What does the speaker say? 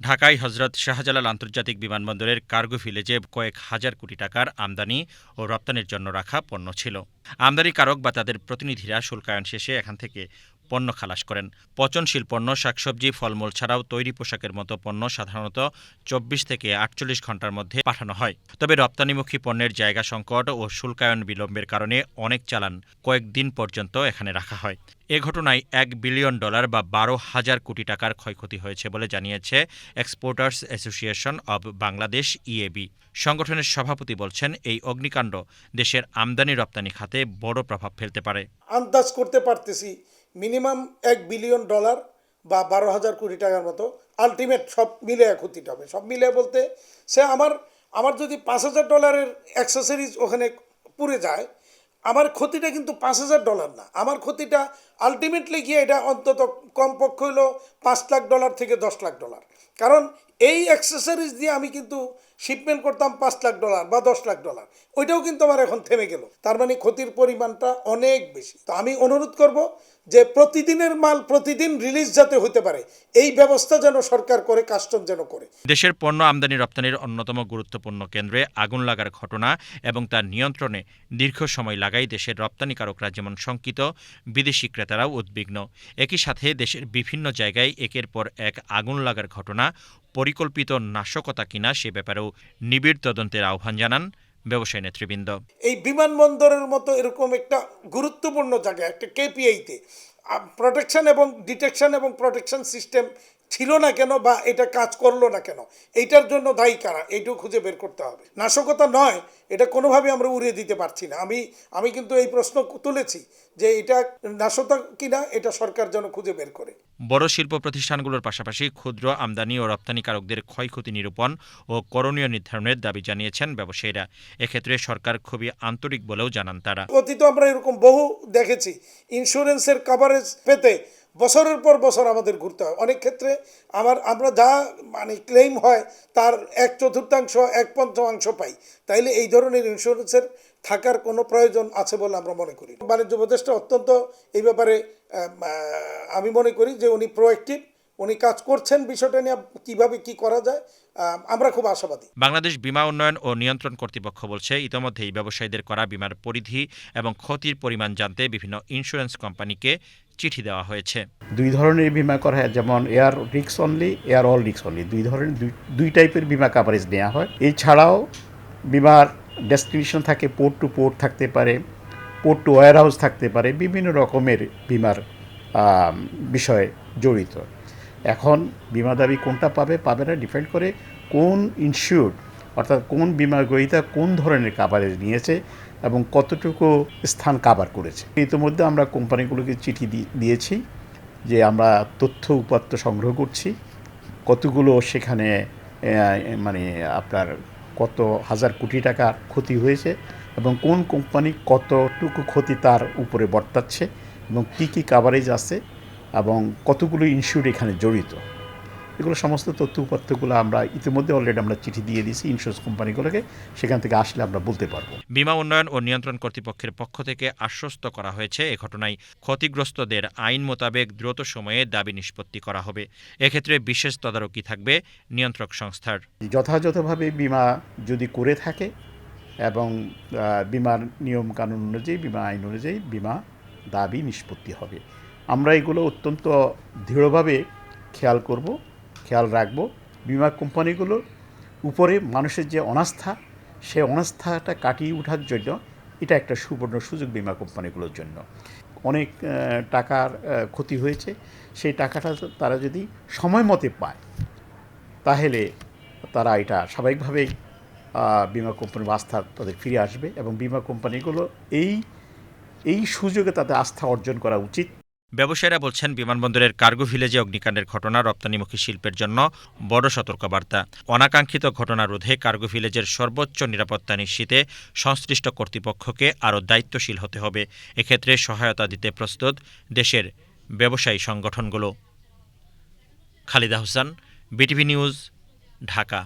ঢাকায় হজরত শাহজালাল আন্তর্জাতিক বিমানবন্দরের কার্গো ভিলেজে কয়েক হাজার কোটি টাকার আমদানি ও রপ্তানির জন্য রাখা পণ্য ছিল। আমদানিকারক বা তাদের প্রতিনিধিরা শুল্কায়ন শেষে এখান থেকে পণ্য খালাস করেন। পচনশীল পণ্য, শাকসবজি, ফলমূল ছাড়াও তৈরি পোশাকের মতো পণ্য সাধারণত চব্বিশ থেকে আটচল্লিশ ঘণ্টার মধ্যে পাঠানো হয়। তবে রপ্তানিমুখী পণ্যের জায়গা সংকট ও শুল্কায়ন বিলম্বের কারণে অনেক চালান কয়েকদিন পর্যন্ত এখানে রাখা হয়। এ ঘটনায় এক বিলিয়ন ডলার বা বারো হাজার কোটি টাকার ক্ষয়ক্ষতি হয়েছে বলে জানিয়েছে exporters association of Bangladesh, EAB. সংগঠনের সভাপতি বলছেন, এই অগ্নিকাণ্ড দেশের আমদানি রপ্তানি খাতে বড় প্রভাব ফেলতে পারে। আন্দাজ করতে পারতেছি মিনিমাম এক বিলিয়ন ডলার বা বারো হাজার কোটি টাকার মতো আলটিমেট সব মিলে ক্ষতিটা হবে। সব মিলে বলতে সে আমার আমার যদি পাঁচ হাজার ডলারের অ্যাক্সেসরিজ ওখানে পুড়ে যায়, আমার ক্ষতিটা কিন্তু পাঁচ হাজার ডলার না। আমার ক্ষতিটা আলটিমেটলি গিয়ে এটা অন্তত কমপক্ষে হলো পাঁচ লাখ ডলার থেকে দশ লাখ ডলার। কারণ এই অ্যাক্সেসরিজ দিয়ে আমি কিন্তু শিপমেন্ট করতাম পাঁচ লাখ ডলার বা দশ লাখ ডলার ওইটাও কিন্তু আমার এখন থেমে গেল। তার মানে ক্ষতির পরিমাণটা অনেক বেশি। তো আমি অনুরোধ করব যে প্রতিদিনের মাল প্রতিদিন রিলিজ যাতে হতে পারে, এই ব্যবস্থা যেন সরকার করে কাস্টম যেন করে। দেশের পণ্য আমদানি রপ্তানির অন্যতম গুরুত্বপূর্ণ কেন্দ্রে আগুন লাগার ঘটনা এবং তার নিয়ন্ত্রণে দীর্ঘ সময় লাগাই দেশের রপ্তানিকারকরা যেমন শঙ্কিত, বিদেশি ক্রেতারাও উদ্বিগ্ন। একই সাথে দেশের বিভিন্ন জায়গায় একের পর এক আগুন লাগার ঘটনা, পরিকল্পিত নাশকতা কিনা সে ব্যাপারেও নিবিড় তদন্তের আহ্বান জানান ব্যবসায়ী নেতৃবৃন্দ। এই বিমানবন্দরের মতো এরকম একটা গুরুত্বপূর্ণ জায়গা, একটা কেপিআইতে প্রোটেকশন এবং ডিটেকশন এবং প্রোটেকশন সিস্টেম ছিল না কেন বা এটা কাজ করল না কেন? এইটার জন্য দায়ী কারা? এইটাও খুঁজে বের করতে হবে। নাশকতা নয় এটা কোনোভাবে আমরা উড়িয়ে দিতে পারছি না। আমি আমি কিন্তু এই প্রশ্ন তুলেছি যে এটা নাশকতা কিনা এটা সরকার যেন খুঁজে বের করে। বড় শিল্প প্রতিষ্ঠানগুলোর পাশাপাশি ক্ষুদ্র আমদানি ও রপ্তানিকারকদের ক্ষয়ক্ষতি নিরূপণ ও করণীয় নির্ধারণের দাবি জানিয়েছেন ব্যবসায়ীরা। এক্ষেত্রে সরকার খুবই আন্তরিক বলেও জানান তারা। অতীত আমরা এরকম বহু দেখেছি। ইন্স্যুরেন্সের কভারেজ পেতে বছরের পর বছর আমাদের ঘুরতে হয়। অনেক ক্ষেত্রে আমার, আমরা যা মানে ক্লেম হয়, তার এক চতুর্থাংশ, এক পঞ্চমাংশ পাই। তাইলে এই ধরনের ইন্স্যুরেন্সের থাকার কোনো প্রয়োজন আছে বলে আমরা মনে করি বাণিজ্য উপদেষ্টা অত্যন্ত এই ব্যাপারে আমি মনে করি যে উনি প্রোয়েক্টিভ উনি কাজ করছেন বিষয়টা নিয়ে, কীভাবে কি করা যায় আমরা খুব আশাবাদী। বাংলাদেশ বিমা উন্নয়ন ও নিয়ন্ত্রণ কর্তৃপক্ষ বলছে, ইতোমধ্যেই ব্যবসায়ীদের করা বীমার পরিধি এবং ক্ষতির পরিমাণ জানতে বিভিন্ন ইন্স্যুরেন্স কোম্পানিকে চিঠি দেওয়া হয়েছে। দুই ধরনের বিমা করা হয়, যেমন air risks only air all risks only দুই ধরনের, দুই- টাইপের বিমা কাভারেজ নেওয়া হয়। এছাড়াও বিমার ডেসক্রিপশন থাকে পোর্ট টু পোর্ট থাকতে পারে পোর্ট টু ওয়ার হাউস থাকতে পারে, বিভিন্ন রকমের বিমার বিষয়ে জড়িত। এখন বিমা দাবি কোনটা পাবে পাবে না, ডিপেন্ড করে কোন ইনস্যুর অর্থাৎ কোন বিমা গ্রহীতা কোন ধরনের কাভারেজ নিয়েছে এবং কতটুকু স্থান কাভার করেছে। ইতিমধ্যে আমরা কোম্পানিগুলোকে চিঠি দিয়েছি যে আমরা তথ্য উপাত্ত সংগ্রহ করছি। কতগুলো সেখানে মানে আপনার কত হাজার কোটি টাকা ক্ষতি হয়েছে এবং কোন কোম্পানি কতটুকু ক্ষতি তার উপরে বর্তাচ্ছে এবং কী কী কাভারেজ আছে এবং কতগুলো ইনস্যুর এখানে জড়িত। এগুলো সমস্ত তথ্য উপাত্তগুলো আমরা ইতিমধ্যে অলরেডি আমরা চিঠি দিয়ে দিয়েছি ইন্স্যুরেন্স কোম্পানিগুলোকে সেখান থেকে আসলে আমরা বলতে পারব। বিমা উন্নয়ন ও নিয়ন্ত্রণ কর্তৃপক্ষের পক্ষ থেকে আশ্বস্ত করা হয়েছে এ ঘটনায় ক্ষতিগ্রস্তদের আইন মোতাবেক দ্রুত সময়ে দাবি নিষ্পত্তি করা হবে। এক্ষেত্রে বিশেষ তদারকি থাকবে নিয়ন্ত্রক সংস্থার। যথাযথভাবে বিমা যদি করে থাকে এবং বিমার নিয়ম কানুন অনুযায়ী বিমা আইন অনুযায়ী বিমা দাবি নিষ্পত্তি হবে। আমরা এগুলো অত্যন্ত দৃঢ়ভাবে খেয়াল করব। খেয়াল রাখব। বিমা কোম্পানিগুলোর উপরে মানুষের যে অনাস্থা, সে অনাস্থাটা কাটিয়ে ওঠার জন্য এটা একটা সুবর্ণ সুযোগ বিমা কোম্পানিগুলোর জন্য। অনেক টাকার ক্ষতি হয়েছে। সেই টাকাটা তারা যদি সময় মতে পায়, তাহলে তারা এটা স্বাভাবিকভাবেই বিমা কোম্পানির আস্থা তাদের ফিরে আসবে এবং বিমা কোম্পানিগুলো এই এই সুযোগে তাদের আস্থা অর্জন করা উচিত। ব্যবসায়ীরা বলছেন, বিমানবন্দরের কার্গো ভিলেজে অগ্নিকাণ্ডের ঘটনা, রপ্তানিমুখী শিল্পের জন্য বড় সতর্কবার্তা। অনাকাঙ্ক্ষিত ঘটনা রোধে কার্গো ভিলেজের সর্বোচ্চ নিরাপত্তা নিশ্চিতে সংশ্লিষ্ট কর্তৃপক্ষকে আরও দায়িত্বশীল হতে হবে। এক্ষেত্রে সহায়তা দিতে প্রস্তুত দেশের ব্যবসায়ী সংগঠনগুলো। Khalida Hossain, BTV news, Dhaka.